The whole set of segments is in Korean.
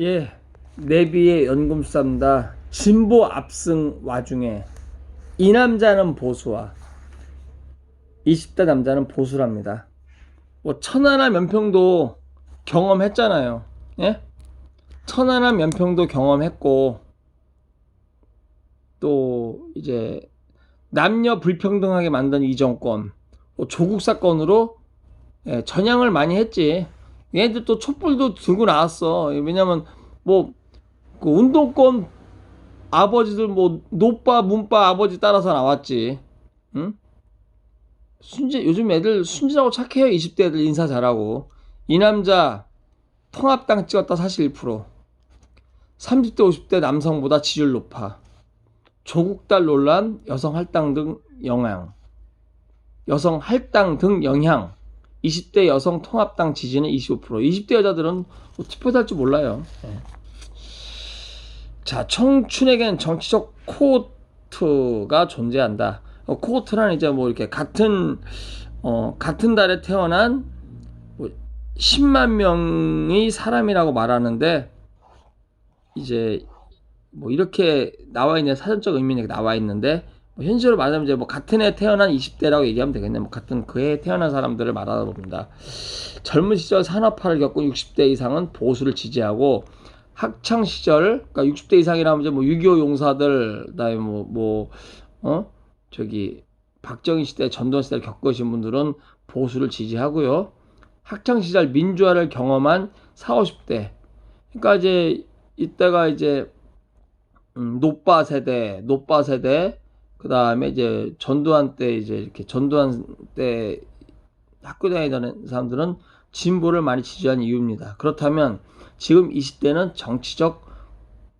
예, 내비의 연금쌈다. 진보 압승 와중에 이 남자는 보수와 20대 남자는 보수랍니다. 뭐 천하나 면평도 경험했잖아요. 예? 천하나 면평도 경험했고 또 이제 남녀 불평등하게 만든 이 정권 뭐 조국 사건으로 예, 전향을 많이 했지. 얘들 또 촛불도 들고 나왔어. 왜냐면 뭐 그 운동권 아버지들 뭐 노빠 문빠 아버지 따라서 나왔지. 응? 순지 요즘 애들 순진하고 착해요. 20대 애들 인사 잘하고. 이 남자 통합당 찍었다 41%. 30대 50대 남성보다 지지율 높아. 조국달 논란, 여성 할당 등 영향. 여성 할당 등 영향. 20대 여성 통합당 지지는 25%. 20대 여자들은 뭐 투표 달줄 몰라요. 예. 자, 청춘에겐 정치적 코호트가 존재한다. 어, 코호트란 이제 뭐 이렇게 같은 어, 같은 달에 태어난 뭐 10만 명의 사람이라고 말하는데 이제 뭐 이렇게 나와 있는 사전적 의미는 나와 있는데 뭐 현실로 말하면 이제 뭐 같은 해 태어난 20대라고 얘기하면 되겠네. 뭐 같은 그 해에 태어난 사람들을 말하다 봅니다. 젊은 시절 산업화를 겪은 60대 이상은 보수를 지지하고 학창 시절 그러니까 60대 이상이라면 이제 뭐 6.25 용사들 그다음에 뭐 뭐 어 저기 박정희 시대 전두환 시대를 겪으신 분들은 보수를 지지하고요. 학창 시절 민주화를 경험한 40, 50대 그러니까 이제 이때가 이제 음, 노빠 세대, 노빠 세대, 그 다음에 이제 전두환 때 이제 이렇게 전두환 때 학교 다니던 사람들은 진보를 많이 지지한 이유입니다. 그렇다면 지금 20대는 정치적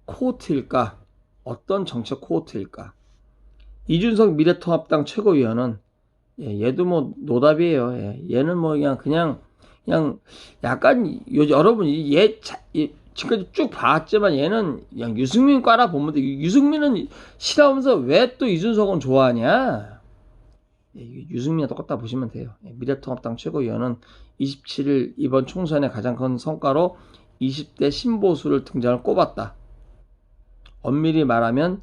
코호트일까? 어떤 정치적 코호트일까? 이준석 미래통합당 최고위원은 예, 얘도 뭐 노답이에요. 예, 얘는 뭐 그냥 그냥 그냥 약간 요 여러분 얘 자, 얘, 지금까지 쭉 봤지만 얘는 그냥 유승민 과라 보면 돼. 유승민은 싫어하면서 왜 또 이준석은 좋아하냐? 예, 유승민과 똑같다 보시면 돼요. 예, 미래통합당 최고위원은 27일 이번 총선의 가장 큰 성과로 20대 신보수를 등장을 꼽았다. 엄밀히 말하면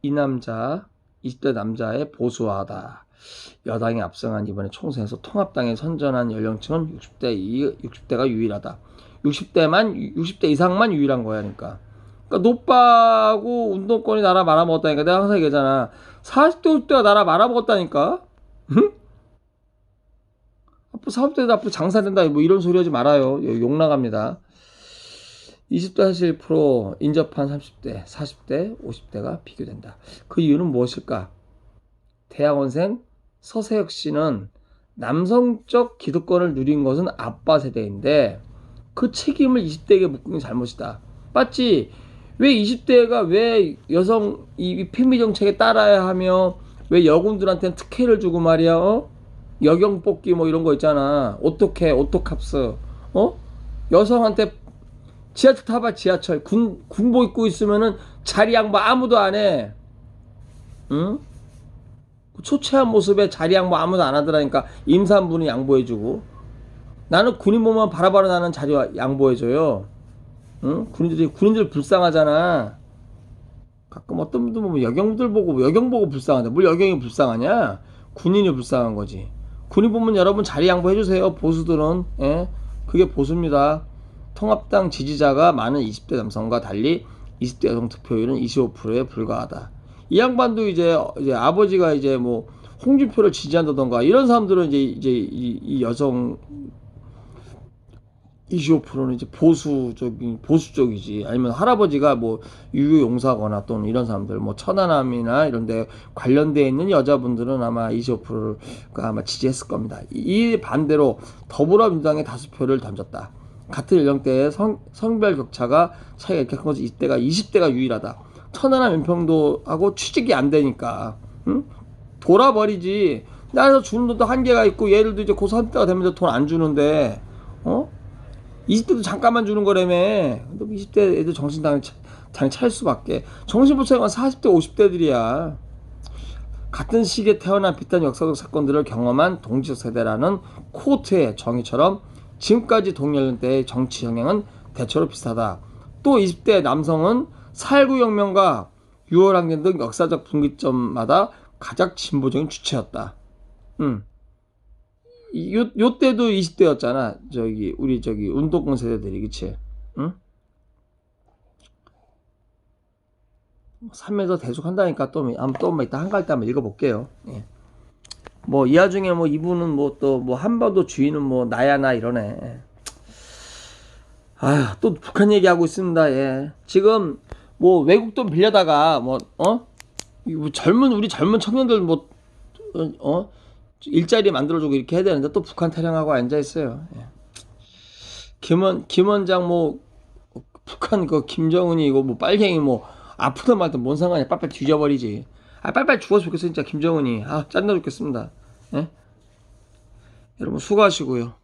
이 남자, 20대 남자의 보수화다. 여당이 압승한 이번에 총선에서 통합당에 선전한 연령층은 60대, 60대가 유일하다. 60대만, 60대 이상만 유일한 거야, 그러니까. 그러니까 노빠하고 운동권이 나라 말아먹었다니까. 내가 항상 얘기하잖아. 40대, 50대가 나라 말아먹었다니까? 응? 앞으로 사업대도 앞으로 장사된다. 뭐 이런 소리 하지 말아요. 욕 나갑니다. 20대 41% 인접한 30대, 40대, 50대가 비교된다. 그 이유는 무엇일까? 대학원생 서세혁 씨는 남성적 기득권을 누린 것은 아빠 세대인데 그 책임을 20대에게 묶은 게 잘못이다. 맞지? 왜 20대가 왜 여성 이 페미 정책에 따라야 하며 왜 여군들한테는 특혜를 주고 말이야? 어? 여경 뽑기 뭐 이런 거 있잖아. 오토캐, 오토캅스. 어? 여성한테 지하철 타봐 지하철 군 군복 입고 있으면은 자리 양보 아무도 안 해. 응? 초췌한 모습에 자리 양보 아무도 안 하더라니까 임산부는 양보해주고 나는 군인 보면 바라바라 나는 자리 양보해줘요. 응? 군인들이 군인들 불쌍하잖아. 가끔 어떤 분들 보면 여경들 보고 여경 보고 불쌍하다. 뭘 여경이 불쌍하냐? 군인이 불쌍한 거지. 군인 보면 여러분 자리 양보해주세요. 보수들은 예? 그게 보수입니다. 통합당 지지자가 많은 20대 남성과 달리 20대 여성 득표율은 25%에 불과하다. 이 양반도 이제 이제 아버지가 이제 뭐 홍준표를 지지한다던가 이런 사람들은 이제 이제 이, 이 여성 25%는 이제 보수적인 보수 쪽이지 아니면 할아버지가 뭐 유유용사거나 또는 이런 사람들 뭐 천안함이나 이런데 관련돼 있는 여자분들은 아마 25%가 아마 지지했을 겁니다. 이 반대로 더불어민주당의 다수 표를 던졌다. 같은 연령대의 성, 성별 격차가 차이가 이렇게 큰 거지 이때가 20대가 유일하다. 천하나 면평도 하고 취직이 안 되니까 응? 돌아버리지. 나에서 주는 돈도 한계가 있고 얘들도 이제 고3 때가 되면 돈 안 주는데 어? 20대도 잠깐만 주는 거라며. 근데 20대 애들 정신 당연히 차릴 수밖에. 정신 못 차리면 40대, 50대들이야. 같은 시기에 태어난 비슷한 역사적 사건들을 경험한 동지적 세대라는 코트의 정의처럼 지금까지 동연령대의 정치 영향은 대체로 비슷하다. 또 20대 남성은 4.19 혁명과 6월 항쟁 등 역사적 분기점마다 가장 진보적인 주체였다. 음. 이- 요, 요 때도 20대였잖아. 저기, 우리 저기 운동권 세대들이, 그치? 응? 삶에서 계속 한다니까 또, 한번 또 한번 이따 한가할 때 한번 읽어볼게요. 예. 뭐, 이 와중에 뭐, 이분은 뭐, 또, 뭐, 한반도 주인은 뭐, 나야, 나 이러네. 예. 아휴, 또 북한 얘기하고 있습니다, 예. 지금, 뭐, 외국 돈 빌려다가, 뭐, 어? 이뭐 젊은, 우리 젊은 청년들 뭐, 어? 어? 일자리 만들어주고 이렇게 해야 되는데 또 북한 타령하고 앉아 있어요. 예. 김원, 김원장 뭐, 북한 그 김정은이 이거 뭐 빨갱이 뭐, 아프든 말든 뭔 상관이야. 빨빨 뒤져버리지. 아, 빨빨 죽었으면 좋겠어, 진짜 김정은이. 아, 짠나 죽겠습니다. 예? 여러분 수고하시고요.